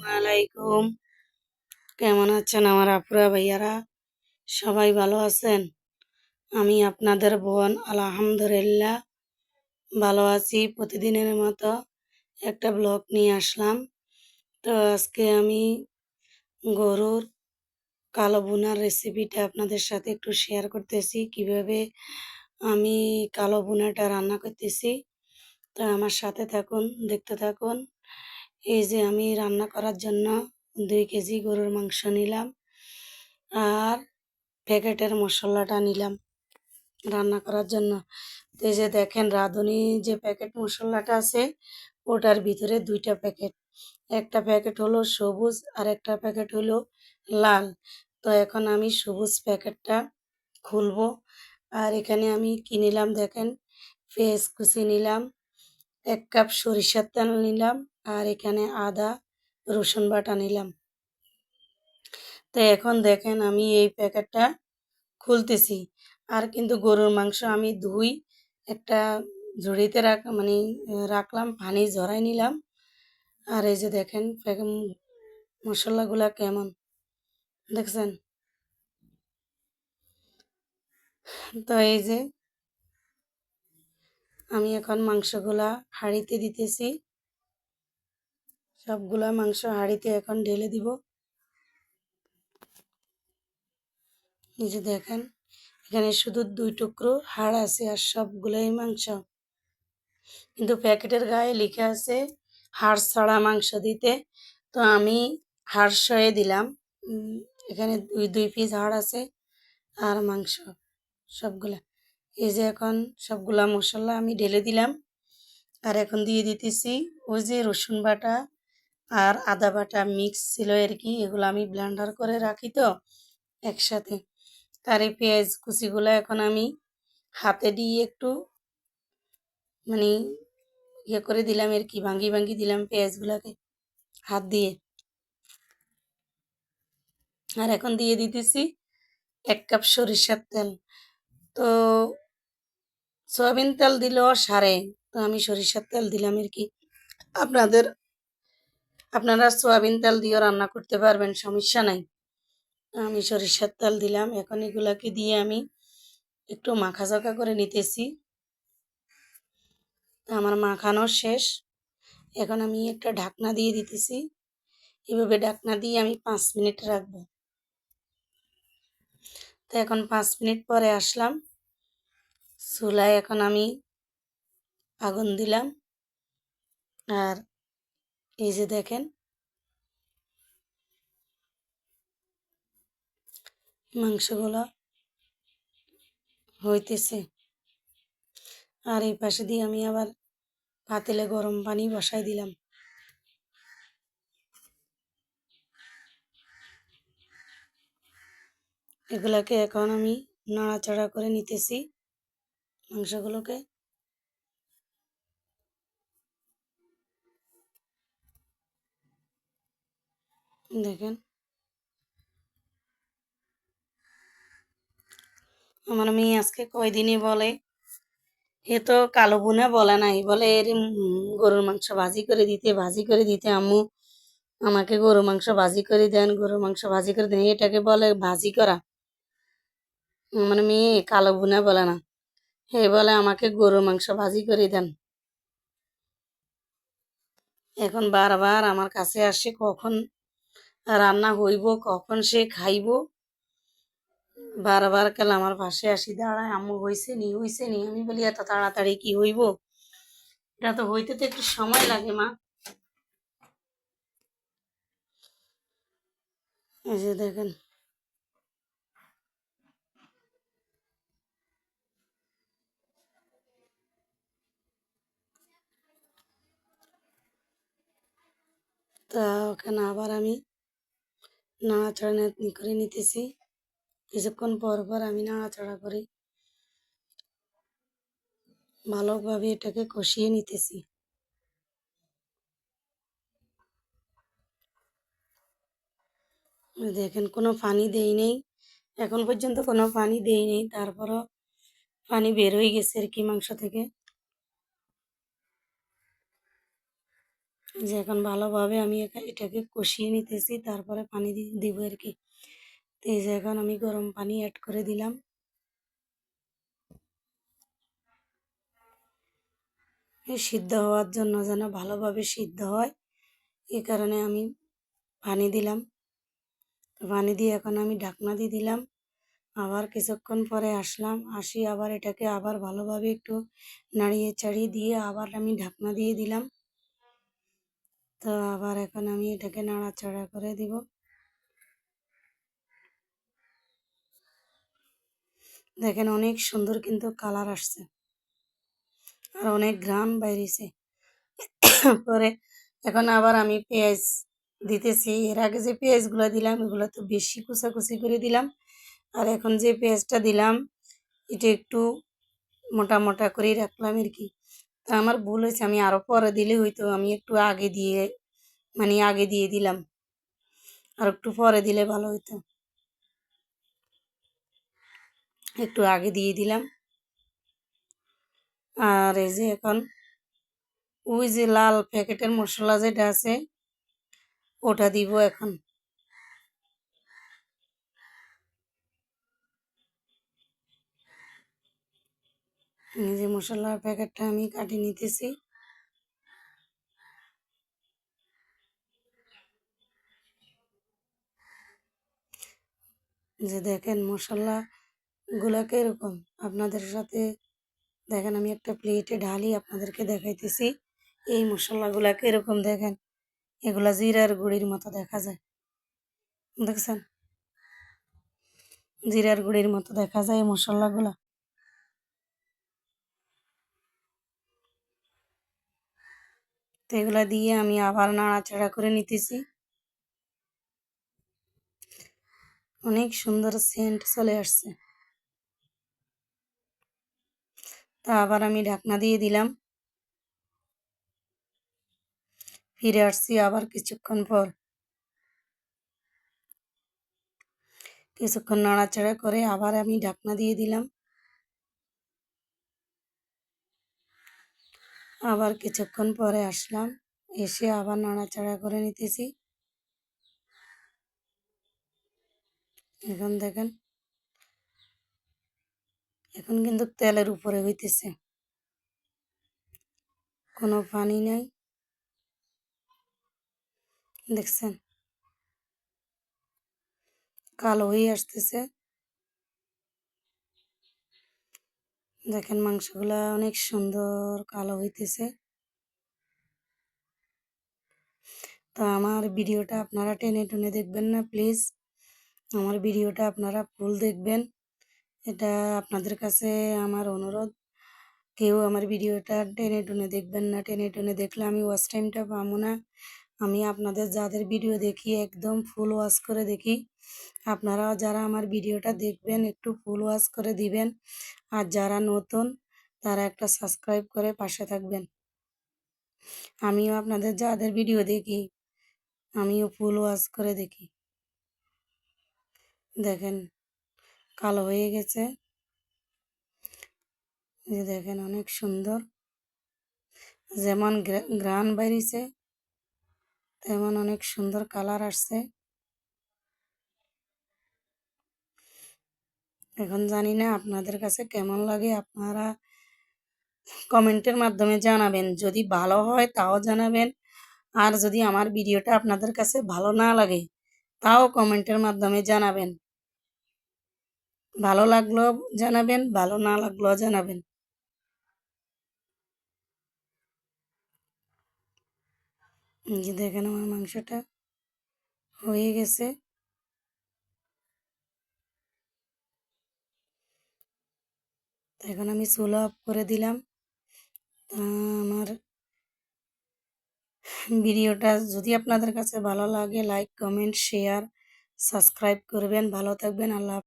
আলাইকুম কেমন আছেন আমার আপুরা, ভাইয়ারা? সবাই ভালো আছেন? আমি আপনাদের বোন, আলহামদুলিল্লাহ, ভালো আছি। প্রতিদিনের মতো একটা ব্লগ নিয়ে আসলাম। তো আজকে আমি গরুর কালো বোনার রেসিপিটা আপনাদের সাথে একটু শেয়ার করতেছি। কীভাবে আমি কালো বুনাটা রান্না করতেছি। তো আমার সাথে থাকুন, দেখতে থাকুন। এই যে আমি রান্না করার জন্য দুই কেজি গরুর মাংস নিলাম আর প্যাকেটের মশলাটা নিলাম রান্না করার জন্য। তো এই যে দেখেন রাঁধুনি যে প্যাকেট মশলাটা আছে, ওটার ভিতরে দুইটা প্যাকেট। একটা প্যাকেট হলো সবুজ আর একটা প্যাকেট হলো লাল। তো এখন আমি সবুজ প্যাকেটটা খুলবো আর এখানে আমি কি নিলাম দেখেন, পেঁয়াজ কুচি নিলাম, এক কাপ সরিষার তেল নিলাম আর এখানে আদা, রসুন বাটা নিলাম। তো এখন দেখেন আমি এই প্যাকেটটা খুলতেছি। আর কিন্তু গরুর মাংস আমি ধুই, একটা ঝুড়িতে রাখ মানে রাখলাম, পানি ঝরাই নিলাম। আর এই যে দেখেন মশলাগুলা কেমন, দেখছেন? তো এই যে আমি এখন মাংসগুলা হাঁড়িতে দিতেছি। সবগুলা মাংস হাঁড়িতে এখন ঢেলে দিব। যে দেখেন, এখানে শুধু দুই টুকরো হাড় আছে আর সবগুলোই মাংস। কিন্তু প্যাকেটের গায়ে লিখে আছে, হাড় ছাড়া মাংস দিতে। তো আমি হাড় সয়ে দিলাম। এখানে দুই দুই পিস হাড় আছে আর মাংস সবগুলা। এই যে এখন সবগুলা মশলা আমি ঢেলে দিলাম। আর এখন দিয়ে দিতেছি ওই যে রসুন বাটা আর আদা বাটা মিক্স ছিল আর কি, এগুলো আমি ব্লেন্ডার করে রাখি তো একসাথে। তার এই পেঁয়াজ কুচিগুলো এখন আমি হাতে দিয়ে একটু মানে ইয়ে করে দিলাম আর কি, ভাঙ্গি ভাঙ্গি দিলাম পেঁয়াজগুলোকে হাত দিয়ে। আর এখন দিয়ে দিতেছি এক কাপ সরিষার তেল। তো সয়াবিন তেল দিলেও সারে, তো আমি সরিষার তেল দিলাম আর কি। আপনাদের আপনারা সোয়াবিন তেল দিয়েও রান্না করতে পারবেন, সমস্যা নাই। আমি সরিষার তেল দিলাম, এখন এগুলাকে দিয়ে আমি একটু মাখা চাকা করে নিতেছি। আমার মাখানো শেষ। এখন আমি একটা ঢাকনা দিয়ে দিতেছি। এভাবে ঢাকনা দিয়ে আমি পাঁচ মিনিট রাখব। তো এখন পাঁচ মিনিট পরে আসলাম। চুলায় এখন আমি আগুন দিলাম। আর এই যে দেখেন। মাংসগুলো হইতেছে। আর এই পাশে দিয়ে আমি আবার পাতিলে গরম পানি বসাই দিলাম। এগুলাকে এখন আমি নাড়াচাড়া করে নিতেছি মাংসগুলোকে। দেখেন। আমার মেয়ে আজকে কয়দিনই বলে, এ তো কালো বুনা বলে নাই, বলে এর গরুর মাংস ভাজি করে দিতে, ভাজি করে দিতে আম্মু। আমাকে গরু মাংস ভাজি করে দেন গরু মাংস ভাজি করে দেন, এটাকে বলে ভাজি করা। আমার মেয়ে কালো বুনা বলে না হে বলে আমাকে গরুর মাংস ভাজি করে দেন। এখন বারবার আমার কাছে আসে কখন রান্না হইব, কখন সে খাইব? বারবার কাল আমার পাশে আসি, দাঁড়ায়, আম্মু হইছে নি হইছে নি। আমি বলি, এত তাড়াতাড়ি কি হইব? এটা তো হইতে তো একটু সময় লাগে, মা। এই যে দেখেন। তা ওখানে আবার আমি নাড়াচাড়া করে নিতেছি। কিছুক্ষণ পর পর আমি নাড়াচাড়া করি ভালোভাবে এটাকে কষিয়ে নিতেছি। দেখেন, কোনো পানি দেই নেই। এখন পর্যন্ত কোনো পানি দেই নেই। তারপরও পানি বের হয়ে গেছে আর কি মাংস থেকে। যে এখন ভালোভাবে আমি এটাকে কষিয়ে নিতেছি, তারপরে পানি দিব আর কি। তো যে এখন আমি গরম পানি অ্যাড করে দিলাম। সিদ্ধ হওয়ার জন্য যেন ভালোভাবে সিদ্ধ হয় এই কারণে আমি পানি দিলাম। পানি দিয়ে এখন আমি ঢাকনা দিয়ে দিলাম। আবার কিছুক্ষণ পরে আসলাম, আসি আবার এটাকে আবার ভালোভাবে একটু নাড়িয়ে চাড়িয়ে দিয়ে আবার আমি ঢাকনা দিয়ে দিলাম। তো আবার এখন আমি এটাকে নাড়াচাড়া করে দিব। দেখেন অনেক সুন্দর কিন্তু কালার আসছে। আর অনেক ঘ্রাণ বাইরেছে। পরে এখন আবার আমি পেঁয়াজ দিতেছি। এর আগে যে পেঁয়াজগুলো দিলাম, এগুলো তো বেশি কুচাকুচি করে দিলাম। আর এখন যে পেঁয়াজটা দিলাম, এটা একটু মোটা মোটা করেই রাখলাম আর কি। আমার ভুল হয়েছে, আমি আরও পরে দিলে হয়তো আমি একটু আগে দিয়ে মানে আগে দিয়ে দিলাম। আর একটু পরে দিলে ভালো হতো একটু আগে দিয়ে দিলাম। আর এই যে এখন, ওই যে লাল প্যাকেটের মশলা যেটা আছে, ওটা দিব এখন। যে মশলার প্যাকেটটা আমি কাটিয়ে নিতেছি। যে দেখেন মশলা গুলাকে এরকম আপনাদের সাথে দেখেন আমি একটা প্লেটে ঢালি আপনাদেরকে দেখাইতেছি। এই মশলাগুলাকে এরকম দেখেন? এগুলা জিরার গুঁড়ির মতো দেখা যায়। দেখছেন? জিরার গুঁড়ির মতো দেখা যায় এই মশলাগুলা তো এগুলা দিয়ে আমি আবার নাড়াচাড়া করে নিতেছি। অনেক সুন্দর সেন্ট চলে আসছে। তা আবার আমি ঢাকনা দিয়ে দিলাম। ফিরে আসছি আবার কিছুক্ষণ পর। কিছুক্ষণ নাড়াচাড়া করে আবার আমি ঢাকনা দিয়ে দিলাম। আবার কিছুক্ষণ পরে আসলাম। এসে আবার নাড়াচাড়া করে নিতেছি। এখন দেখেন, এখন কিন্তু তেলের উপরে হইতেছে। কোনো পানি নাই। দেখছেন? কালো হয়ে আসতেছে। দেখেন মাংসগুলা অনেক সুন্দর কালো হইতেছে। তো আমার ভিডিওটা আপনারা টেনে টুনে দেখবেন না, প্লিজ। আমার ভিডিওটা আপনারা ফুল দেখবেন। এটা আপনাদের কাছে আমার অনুরোধ। কেউ আমার ভিডিওটা টেনে টুনে দেখবেন না, টেনে টুনে দেখলে আমি ওয়াচ টাইমটা পাবো না। আমি আপনাদের যাদের ভিডিও দেখি, একদম ফুল ওয়াচ করে দেখি। আপনারাও যারা আমার ভিডিওটা দেখবেন, একটু ফুল ওয়াশ করে দিবেন। আর যারা নতুন, তারা একটা সাবস্ক্রাইব করে পাশে থাকবেন। আমিও আপনাদের যাদের ভিডিও দেখি, আমিও ফুল ওয়াশ করে দেখি। দেখেন, কালো হয়ে গেছে। যে দেখেন, অনেক সুন্দর। যেমন গ্রান বেরিয়েছে, তেমন অনেক সুন্দর কালার আসছে। এখন জানি না আপনাদের কাছে কেমন লাগে, আপনারা কমেন্টের মাধ্যমে জানাবেন। যদি ভালো হয় তাও জানাবেন, আর যদি আমার ভিডিওটা আপনাদের কাছে ভালো না লাগে তাও কমেন্টের মাধ্যমে জানাবেন। ভালো লাগল জানাবেন, ভালো না লাগল জানাবেন। দেখেন আমার মাংসটা হয়ে গেছে। এখন আমি চুলো অফ করে দিলাম। আমার ভিডিওটা যদি আপনাদের কাছে ভালো লাগে লাইক কমেন্ট শেয়ার সাবস্ক্রাইব করবেন। ভালো থাকবেন, আল্লাহ